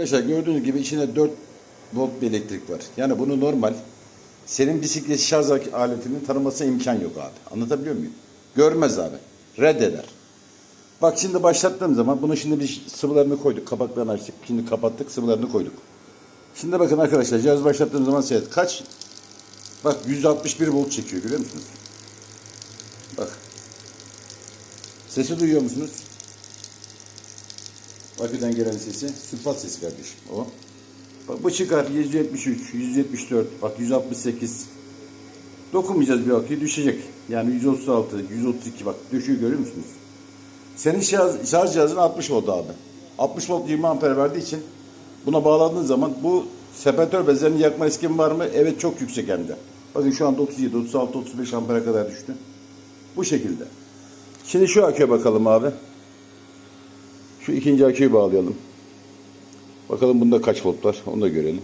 Arkadaşlar gördüğünüz gibi içinde 4 volt bir elektrik var. Yani bunu normal senin bisiklet şarj aletinin tanımasına imkan yok abi. Anlatabiliyor muyum? Görmez abi. Reddeder. Bak şimdi başlattığım zaman bunu şimdi biz sıvılarını koyduk. Kapaklarını açtık. Şimdi kapattık sıvılarını koyduk. Şimdi bakın arkadaşlar cihaz başlattığım zaman seyret. Kaç? Bak 161 volt çekiyor görüyor musunuz? Bak. Sesi duyuyor musunuz? Aküden gelen sesi. Sülfat sesi kardeşim o. Bak bu çıkar 173, 174, bak 168. Dokunmayacağız bir aküye düşecek. Yani 136, 132 bak düşüyor görüyor musunuz? Senin şarj, şarj cihazın 60 volt abi. 60 volt 20 amper verdiği için buna bağladığın zaman bu sepetör bezlerini yakma riskin var mı? Evet çok yüksek hem de. Bakın şu anda 37, 36, 35 ampere kadar düştü. Bu şekilde. Şimdi şu aküye bakalım abi. Şu ikinci aküyü bağlayalım. Bakalım bunda kaç volt var onu da görelim.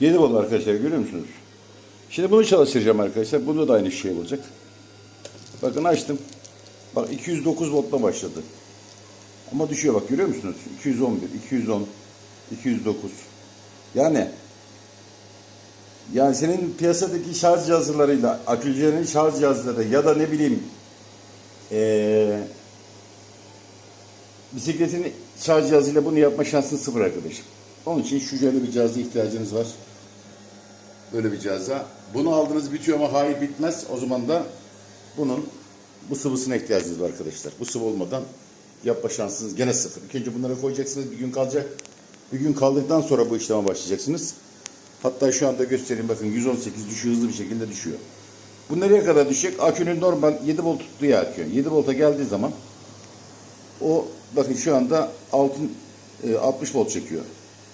Yedi volt arkadaşlar görüyor musunuz? Şimdi bunu çalıştıracağım arkadaşlar. Bunda da aynı şey olacak. Bakın açtım. Bak 209 voltla başladı. Ama düşüyor bak görüyor musunuz? 211, 210, 209. Yani yani senin piyasadaki şarj cihazlarıyla, akülcülerin şarj cihazları ya da ne bileyim ee, bisikletin şarj cihazıyla bunu yapma şansın sıfır arkadaşım. Onun için şu şöyle bir cihaza ihtiyacınız var. Böyle bir cihaza. Bunu aldınız bitiyor ama hayır bitmez. O zaman da bunun bu sıvısına ihtiyacınız var arkadaşlar. Bu sıvı olmadan yapma şansınız gene sıfır. İlk önce bunları koyacaksınız. Bir gün kalacak. Bir gün kaldıktan sonra bu işleme başlayacaksınız. Hatta şu anda göstereyim bakın 118 düşüyor hızlı bir şekilde düşüyor. Bu nereye kadar düşecek? Akünün normal 7 volt tuttuğu yer akü. 7 volta geldiği zaman o bakın şu anda altın e, 60 volt çekiyor.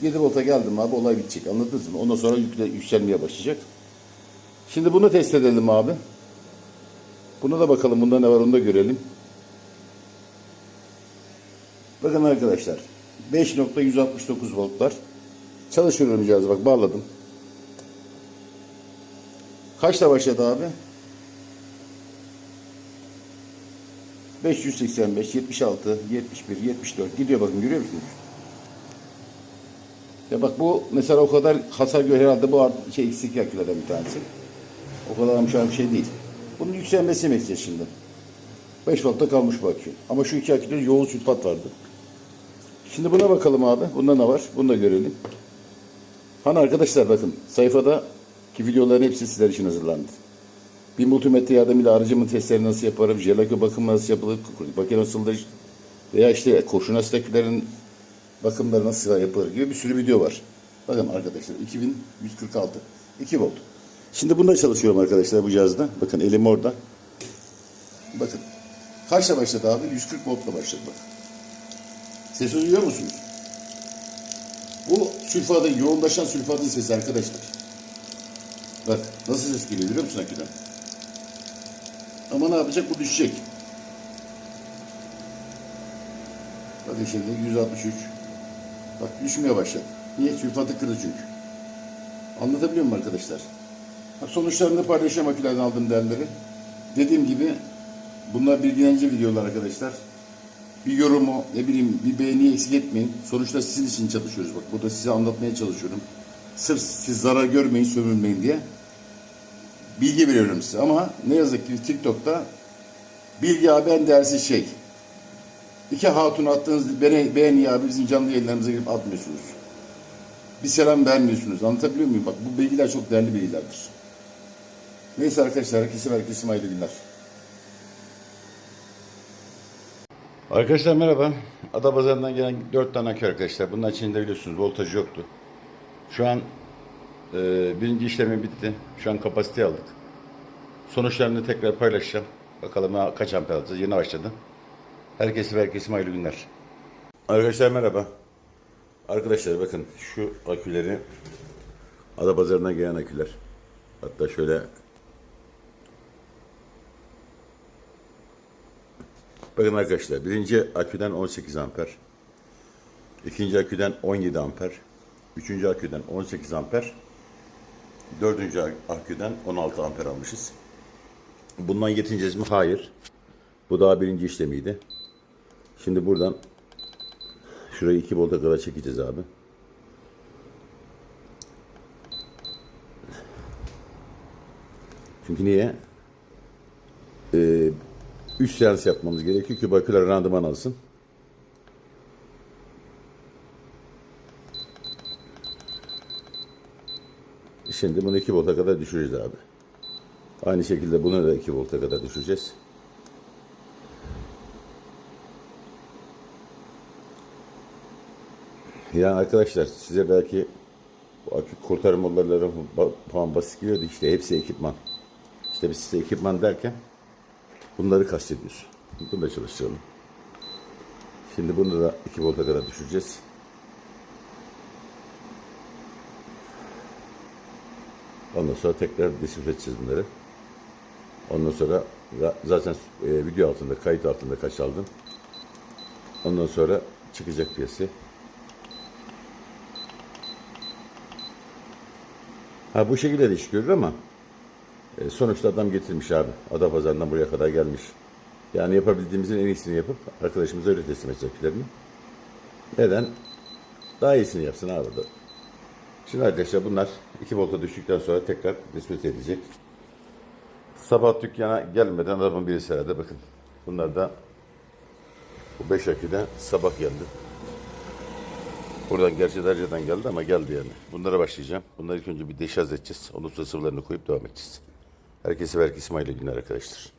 7 volta geldim abi olay bitecek. Anladınız mı? Ondan sonra yükle, yükselmeye başlayacak. Şimdi bunu test edelim abi. Buna da bakalım bunda ne var onu da görelim. Bakın arkadaşlar 5.169 voltlar. Çalışıyorum cihazı bak bağladım. Kaçta başladı abi? 585, 76, 71, 74 gidiyor bakın görüyor musunuz? Ya bak bu mesela o kadar hasar görüyor herhalde bu şey eksik akülerden bir tanesi. O kadar amşan bir şey değil. Bunun yükselmesini bekleyeceğiz şimdi. 5 voltta kalmış bu. Ama şu iki aküde yoğun sülfat vardı. Şimdi buna bakalım abi. Bunda ne var? Bunu da görelim. Hani arkadaşlar bakın sayfada ki videoların hepsi sizler için hazırlandı. Bir multimetre yardımıyla aracımın testleri nasıl yaparım, jelakö bakımı nasıl yapılır, bakım nasıldır veya işte kurşun asteklerin bakımları nasıl yapılır gibi bir sürü video var. Bakın arkadaşlar 2146 2 volt. Şimdi bunda çalışıyorum arkadaşlar bu cihazda. Bakın elim orada. Bakın. Kaçla başladı abi? 140 voltla başladı bak. Sesi duyuyor musunuz? Bu sülfatın, yoğunlaşan sülfatın sesi arkadaşlar. Bak nasıl ses geliyor biliyor musun aküden? Ama ne yapacak? Bu düşecek. Bakın şimdi 163. Bak düşmeye başladı. Niye? Sülfatı kırdı çünkü. Anlatabiliyor muyum arkadaşlar? Ha, Sonuçlarını paylaşacağım akülerden aldığım değerleri. Dediğim gibi bunlar bilgilendirici videolar arkadaşlar. Bir yorumu, ne bileyim bir beğeni eksik etmeyin. Sonuçta sizin için çalışıyoruz. Bak burada size anlatmaya çalışıyorum. Sırf siz zarar görmeyin, sömürmeyin diye bilgi veriyorum size. Ama ne yazık ki TikTok'ta bilgi abi en değersiz şey. İki hatun attığınız beğeni, beğeni abi bizim canlı yayınlarımıza girip atmıyorsunuz. Bir selam vermiyorsunuz. Anlatabiliyor muyum? Bak bu bilgiler çok değerli bilgilerdir. Neyse arkadaşlar herkese herkese hayırlı günler. Arkadaşlar merhaba. Adapazarı'ndan gelen 4 tane akü arkadaşlar. Bunun içinde biliyorsunuz voltajı yoktu. Şu an e, birinci işlemi bitti. Şu an kapasite aldık. Sonuçlarını tekrar paylaşacağım. Bakalım kaç amper alacağız. Yeni başladı. Herkese ve herkese hayırlı günler. Arkadaşlar merhaba. Arkadaşlar bakın şu aküleri Adapazarı'ndan gelen aküler. Hatta şöyle Bakın arkadaşlar birinci aküden 18 amper. İkinci aküden 17 amper. Üçüncü aküden 18 amper. Dördüncü aküden 16 amper almışız. Bundan yetineceğiz mi? Hayır. Bu daha birinci işlemiydi. Şimdi buradan şurayı 2 volta kadar çekeceğiz abi. Çünkü niye? Ee, 3 seans yapmamız gerekiyor ki baküler randıman alsın. Şimdi bunu 2 volta kadar düşüreceğiz abi. Aynı şekilde bunu da 2 volta kadar düşüreceğiz. Yani arkadaşlar size belki akü kurtarma olayları falan basit geliyordu işte hepsi ekipman. İşte biz size ekipman derken bunları kastediyoruz. Bunu da çalıştıralım. Şimdi bunu da 2 volta kadar düşüreceğiz. Ondan sonra tekrar desinfekte edeceğiz bunları. Ondan sonra za- zaten e, video altında, kayıt altında kaç aldım. Ondan sonra çıkacak piyasaya. Ha bu şekilde de iş görür ama e, sonuçta adam getirmiş abi. Adapazarı'ndan buraya kadar gelmiş. Yani yapabildiğimizin en iyisini yapıp arkadaşımıza öyle teslim edecek akülerini. Neden? Daha iyisini yapsın abi. da. Şimdi arkadaşlar bunlar 2 volta düştükten sonra tekrar nispet edilecek. Sabah dükkana gelmeden adamın birisi herhalde bakın. Bunlar da bu 5 aküden sabah geldi. Buradan gerçi Darca'dan geldi ama geldi yani. Bunlara başlayacağım. Bunları ilk önce bir deşarj edeceğiz. Ondan sonra sıvılarını koyup devam edeceğiz. Herkese herkese hayırlı günler arkadaşlar.